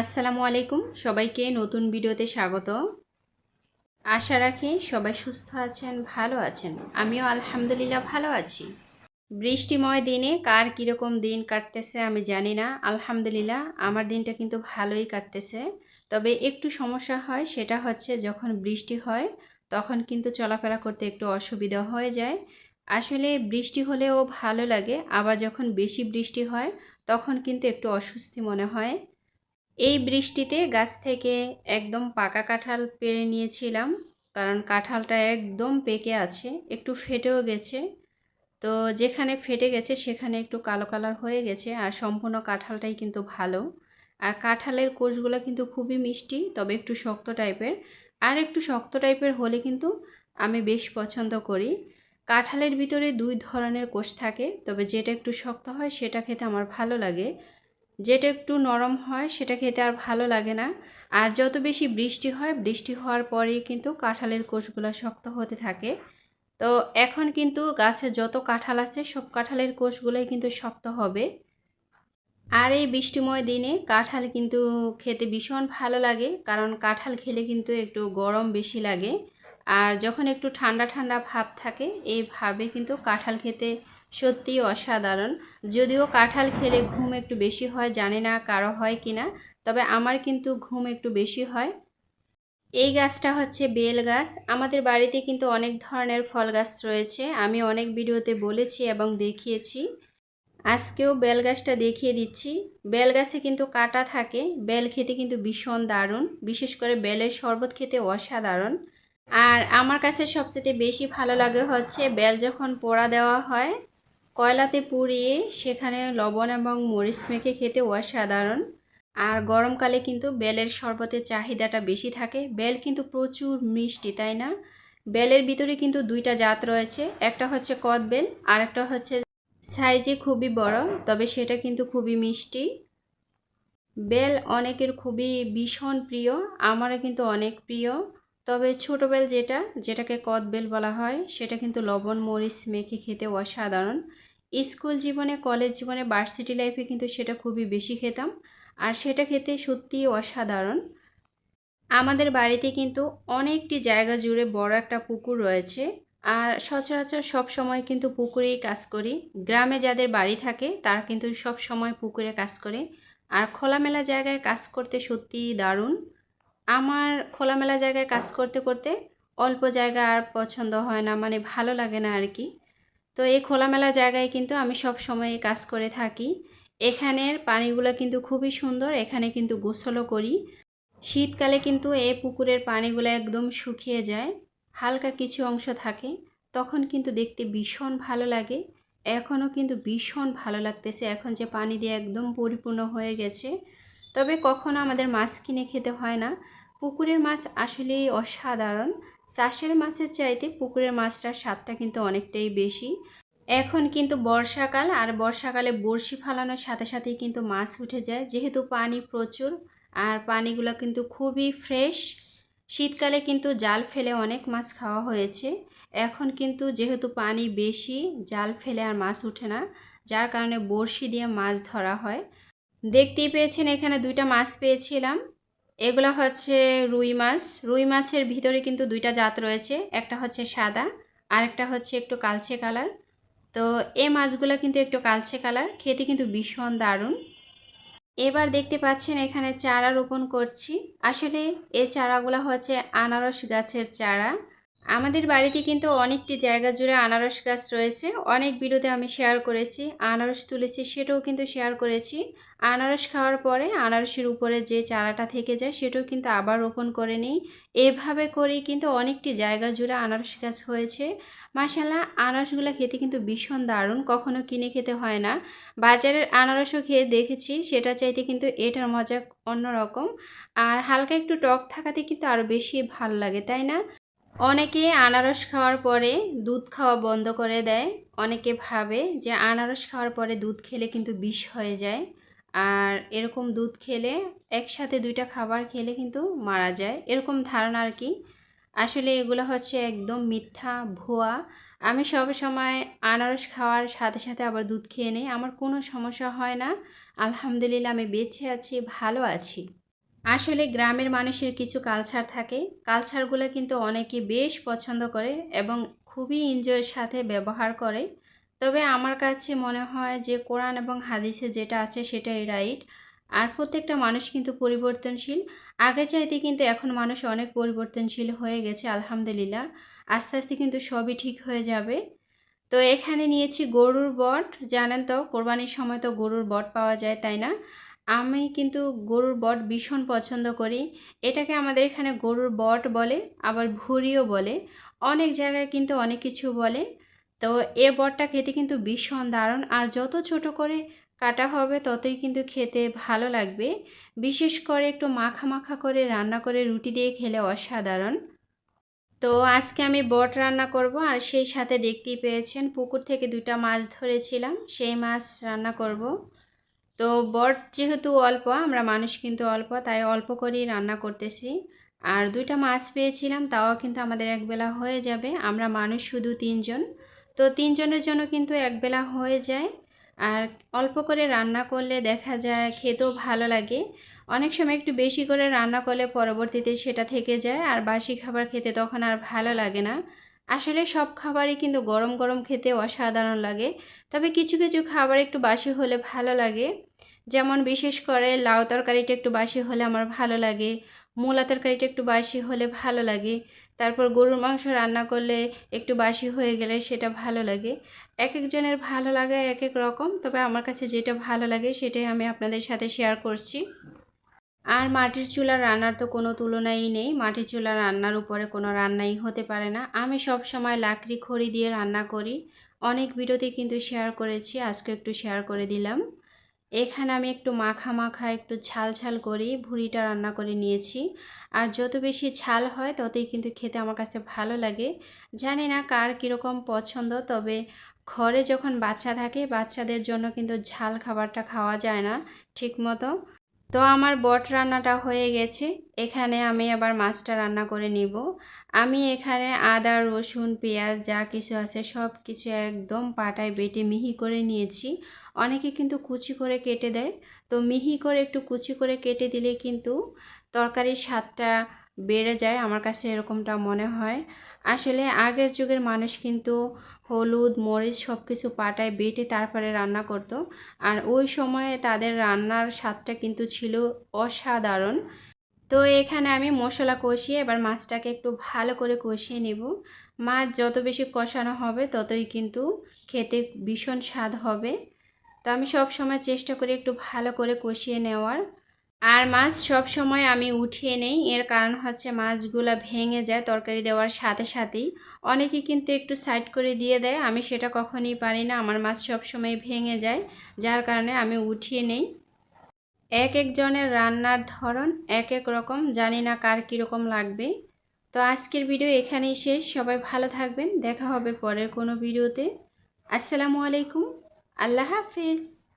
আসসালামু আলাইকুম, সবাইকে নতুন ভিডিওতে স্বাগত আশা রাখি সবাই সুস্থ আছেন, ভালো আছেন। আমিও আলহামদুলিল্লাহ ভালো আছি। বৃষ্টিময় দিনে কার কীরকম দিন কাটতেছে আমি জানি না। আলহামদুলিল্লাহ, আমার দিনটা কিন্তু ভালোই কাটতেছে। তবে একটু সমস্যা হয়, সেটা হচ্ছে যখন বৃষ্টি হয়, তখন কিন্তু চলাফেরা করতে একটু অসুবিধা হয়ে যায়। আসলে বৃষ্টি হলেও ভালো লাগে, আবার যখন বেশি বৃষ্টি হয়, তখন কিন্তু একটু অস্বস্তি মনে হয়। এই বৃষ্টিতে গাছ থেকে একদম পাকা কাঁঠাল পেরে নিয়েছিলাম, কারণ কাঁঠালটা একদম পেকে আছে, একটু ফেটেও গেছে। তো যেখানে ফেটে গেছে সেখানে একটু কালো কালার হয়ে গেছে, আর সম্পূর্ণ কাঁঠালটাই কিন্তু ভালো। আর কাঁঠালের কোষগুলো কিন্তু খুবই মিষ্টি, তবে একটু শক্ত টাইপের। আর একটু শক্ত টাইপের হলে কিন্তু আমি বেশ পছন্দ করি। কাঁঠালের ভিতরে দুই ধরনের কোষ থাকে, তবে যেটা একটু শক্ত হয় সেটা খেতে আমার ভালো লাগে। যেটা একটু নরম হয়, সেটা খেতে আর ভালো লাগে না। আর যত বেশি বৃষ্টি হয়, বৃষ্টি হওয়ার পরেই কিন্তু কাঁঠালের কোষগুলো শক্ত হতে থাকে। তো এখন কিন্তু গাছে যত কাঁঠাল আছে, সব কাঁঠালের কোষগুলোই কিন্তু শক্ত হবে। আর এই বৃষ্টিময় দিনে কাঁঠাল কিন্তু খেতে ভীষণ ভালো লাগে, কারণ কাঁঠাল খেলে কিন্তু একটু গরম বেশি লাগে। আর যখন একটু ঠান্ডা ঠান্ডা ভাব থাকে, এই ভাবে কিন্তু কাঁঠাল খেতে সত্যিই অসাধারণ। যদিও কাঁঠাল খেলে ঘুম একটু বেশি হয়, জানি না কারও হয় কি না, তবে আমার কিন্তু ঘুম একটু বেশি হয়। এই গাছটা হচ্ছে বেল গাছ। আমাদের বাড়িতে কিন্তু অনেক ধরনের ফল গাছ রয়েছে। আমি অনেক ভিডিওতে বলেছি এবং দেখিয়েছি। আজকেও বেল গাছটা দেখিয়ে দিচ্ছি। বেল গাছে কিন্তু কাটা থাকে। বেল খেতে কিন্তু ভীষণ দারুণ। বিশেষ করে বেলের শরবত খেতে অসাধারণ। আর আমার কাছে সবচেয়ে বেশি ভালো লাগে হচ্ছে বেল যখন পোড়া দেওয়া হয় কয়লাতে পুড়িয়ে সেখানে লবণ এবং মরিচ মেখে খেতে অসাধারণ। আর গরমকালে কিন্তু বেলের শরবতের চাহিদাটা বেশি থাকে। বেল কিন্তু প্রচুর মিষ্টি, তাই না? বেলের ভিতরে কিন্তু দুইটা জাত রয়েছে। একটা হচ্ছে কদ বেল, আর একটা হচ্ছে সাইজে খুবই বড়, তবে সেটা কিন্তু খুবই মিষ্টি। বেল অনেকের খুবই ভীষণ প্রিয়, আমারও কিন্তু অনেক প্রিয়। তবে ছোটো বেল যেটা, যেটাকে কদ বেল বলা হয়, সেটা কিন্তু লবণ, মরিচ মেখে খেতে অসাধারণ। স্কুল জীবনে, কলেজ জীবনে ভার্সিটি লাইফে কিন্তু সেটা খুবই বেশি খেতাম। আর সেটা খেতে সত্যিই অসাধারণ। আমাদের বাড়িতে কিন্তু অনেকটি জায়গা জুড়ে বড় একটা পুকুর রয়েছে। আর সচরাচর সব সময় কিন্তু পুকুরেই কাজ করি। গ্রামে যাদের বাড়ি থাকে, তারা কিন্তু সব সময় পুকুরে কাজ করে। আর খোলামেলা জায়গায় কাজ করতে সত্যিই দারুণ। আমার খোলামেলা জায়গায় কাজ করতে করতে অল্প জায়গা আর পছন্দ হয় না মানে ভালো লাগে না আর কি। তো এই খোলামেলা জায়গায় কিন্তু আমি সব সময় কাজ করে থাকি। এখানের পানিগুলো কিন্তু খুবই সুন্দর, এখানে কিন্তু গোসলও করি। শীতকালে কিন্তু এই পুকুরের পানিগুলো একদম শুকিয়ে যায়, হালকা কিছু অংশ থাকে, তখন কিন্তু দেখতে ভীষণ ভালো লাগে। এখনও কিন্তু ভীষণ ভালো লাগতেছে, এখন যে পানি দিয়ে একদম পরিপূর্ণ হয়ে গেছে। তবে কখনো আমাদের মাছ কিনে খেতে হয় না। পুকুরের মাছ আসলেই অসাধারণ। চাষের মাছের চাইতে পুকুরের মাছটার স্বাদটা কিন্তু অনেকটাই বেশি। এখন কিন্তু বর্ষাকাল আর বর্ষাকালে বড়শি ফালানোর সাথে সাথেই কিন্তু মাছ উঠে যায়। যেহেতু পানি প্রচুর আর পানিগুলো কিন্তু খুবই ফ্রেশ, শীতকালে কিন্তু জাল ফেলে অনেক মাছ খাওয়া হয়েছে। এখন কিন্তু যেহেতু পানি বেশি, জাল ফেলে আর মাছ উঠে না, যার কারণে বড়শি দিয়ে মাছ ধরা হয়। দেখতেই পেয়েছেন, এখানে দুইটা মাছ পেয়েছিলাম। এগুলো হচ্ছে রুই মাছ। রুই মাছের ভিতরে কিন্তু দুইটা জাত রয়েছে, একটা হচ্ছে সাদা আর একটা হচ্ছে একটু কালচে কালার। তো এই মাছগুলো কিন্তু একটু কালচে কালার, খেতে কিন্তু ভীষণ দারুণ। এবার দেখতে পাচ্ছেন এখানে চারা রোপণ করছি। আসলে এ চারাগুলো হচ্ছে আনারস গাছের চারা। আমাদের বাড়িতে কিন্তু অনেকটি জায়গা জুড়ে আনারস গাছ রয়েছে। অনেক ভিডিওতে আমি শেয়ার করেছি। আনারস তুলেছি, সেটাও কিন্তু শেয়ার করেছি। আনারস খাওয়ার পরে আনারসের উপরে যে চারাটা থেকে যায়, সেটাও কিন্তু আবার রোপণ করে নিই। এভাবে করেই কিন্তু অনেকটি জায়গা জুড়ে আনারস গাছ হয়েছে। মাসাল্লাহ আনারসগুলো খেতে কিন্তু ভীষণ দারুণ। কখনো কিনে খেতে হয় না। বাজারের আনারসও খেয়ে দেখেছি, সেটা চাইতে কিন্তু এটার মজা অন্যরকম। আর হালকা একটু টক থাকাতে কিন্তু আরও বেশি ভালো লাগে, তাই না? অনেকে আনারস খাওয়ার পরে দুধ খাওয়া বন্ধ করে দেয়। অনেকে ভাবে যে আনারস খাওয়ার পরে দুধ খেলে কিন্তু বিষ হয়ে যায়। আর এরকম দুধ খেলে একসাথে দুইটা খাবার খেলে কিন্তু মারা যায়। এরকম ধারণা আর কি। আসলে এগুলো হচ্ছে একদম মিথ্যা, ভুয়া। আমি সব সময় আনারস খাওয়ার সাথে সাথে আবার দুধ খেয়ে নিই। আমার কোনো সমস্যা হয় না। আলহামদুলিল্লাহ আমি বেঁচে আছি, ভালো আছি। আসলে গ্রামের মানুষের কিছু কালচার থাকে। কালচারগুলো কিন্তু অনেকে বেশ পছন্দ করে এবং খুবই এনজয়ের সাথে ব্যবহার করে। তবে আমার কাছে মনে হয় যে কোরআন এবং হাদিসে যেটা আছে সেটাই রাইট আর প্রত্যেকটা মানুষ কিন্তু পরিবর্তনশীল। আগে চাইতে কিন্তু এখন মানুষ অনেক পরিবর্তনশীল হয়ে গেছে, আলহামদুলিল্লাহ। আস্তে আস্তে কিন্তু সবই ঠিক হয়ে যাবে। তো এখানে নিয়েছি গরুর বট। জানেন তো, কোরবানির সময় তো গরুর বট পাওয়া যায়, তাই না? আমি কিন্তু গরুর বট ভীষণ পছন্দ করি। এটাকে আমাদের এখানে গরুর বট বলে, আবার ভুঁড়িও বলে। অনেক জায়গায় কিন্তু অনেক কিছু বলে। তো এ বটটা খেতে কিন্তু ভীষণ দারুণ। আর যত ছোট করে কাটা হবে, ততই কিন্তু খেতে ভালো লাগবে। বিশেষ করে একটু মাখা মাখা করে রান্না করে রুটি দিয়ে খেলে অসাধারণ। তো আজকে আমি বট রান্না করব, আর সেই সাথে দেখতেই পেয়েছেন পুকুর থেকে দুটা মাছ ধরেছিলাম। সেই মাছ রান্না করব। তো বট যেহেতু অল্প, আমরা মানুষ কিন্তু অল্প, তাই অল্প করেই রান্না করতেছি। আর দুইটা মাছ পেয়েছিলাম, তাও কিন্তু আমাদের একবেলা হয়ে যাবে। আমরা মানুষ শুধু তিনজন, তো তিনজনের জন্য কিন্তু একবেলা হয়ে যায়। আর অল্প করে রান্না করলে দেখা যায় খেতেও ভালো লাগে। অনেক সময় একটু বেশি করে রান্না করলে পরবর্তীতে সেটা থেকে যায়, আর বাসি খাবার খেতে তখন আর ভালো লাগে না। আসলে সব খাবারই কিন্তু গরম গরম খেতে অসাধারণ লাগে। তবে কিছু কিছু খাবার একটু বাসি হলে ভালো লাগে। যেমন বিশেষ করে লাউ তরকারিটা একটু বাসি হলে আমার ভালো লাগে, মূলা তরকারিটা একটু বাসি হলে ভালো লাগে, তারপর গরুর মাংস রান্না করলে একটু বাসি হয়ে গেলে সেটা ভালো লাগে। এক একজনের ভালো লাগে এক এক রকম, তবে আমার কাছে যেটা ভালো লাগে সেটাই আমি আপনাদের সাথে শেয়ার করছি। আর মাটির চুলার রান্নার তো কোনো তুলনাই নেই। মাটির চুলার রান্নার উপরে কোনো রান্নাই হতে পারে না। আমি সব সময় লাকড়ি, খড়ি দিয়ে রান্না করি। অনেক ভিডিওতে কিন্তু শেয়ার করেছি আজকে একটু শেয়ার করে দিলাম। এখানে আমি একটু মাখা মাখা একটু ঝাল ছাল করি ভুড়িটা রান্না করে নিয়েছি। আর যত বেশি ঝাল হয়, ততই কিন্তু খেতে আমার কাছে ভালো লাগে। জানি না কার কীরকম পছন্দ, তবে ঘরে যখন বাচ্চা থাকে, বাচ্চাদের জন্য কিন্তু ঝাল খাবারটা খাওয়া যায় না ঠিক মতো তো আমার বট রান্নাটা হয়ে গেছে। এখানে আমি আবার মাছটা রান্না করে নিব। আমি এখানে আদা, রসুন, পেঁয়াজ যা কিছু আছে সব কিছু একদম পাটায় বেটে মিহি করে নিয়েছি। অনেকে কিন্তু কুচি করে কেটে দেয়। তো মিহি করে একটু কুচি করে কেটে দিলে কিন্তু তরকারির স্বাদটা বেড়ে যায় আমার কাছে এরকমটা মনে হয়। আসলে আগের যুগের মানুষ কিন্তু হলুদ, মরিচ সব কিছু পাটায় বেটে তারপরে রান্না করত। আর ওই সময়ে তাদের রান্নার স্বাদটা কিন্তু ছিল অসাধারণ। তো এখানে আমি মশলা কষিয়ে এবার মাছটাকে একটু ভালো করে কষিয়ে নেব। মাছ যত বেশি কষানো হবে ততই কিন্তু খেতে ভীষণ স্বাদ হবে। তো আমি সব সময় চেষ্টা করি একটু ভালো করে কষিয়ে নেওয়ার। আর মাছ সব সময় আমি উঠিয়ে নেই। এর কারণ হচ্ছে মাছগুলো ভেঙে যায়, তরকারি দেওয়ার সাথে সাথেই। অনেকে কিন্তু একটু সাইড করে দিয়ে দেয়, আমি সেটা কখনই পারি না। আমার মাছ সব সময় ভেঙে যায়, যার কারণে আমি উঠিয়ে নেই। এক একজনের রান্নার ধরন এক এক রকম, জানি না কার কীরকম লাগবে। তো আজকের ভিডিও এখানেই শেষ। সবাই ভালো থাকবেন। দেখা হবে পরের কোনো ভিডিওতে। আসসালামু আলাইকুম। আল্লাহ হাফিজ।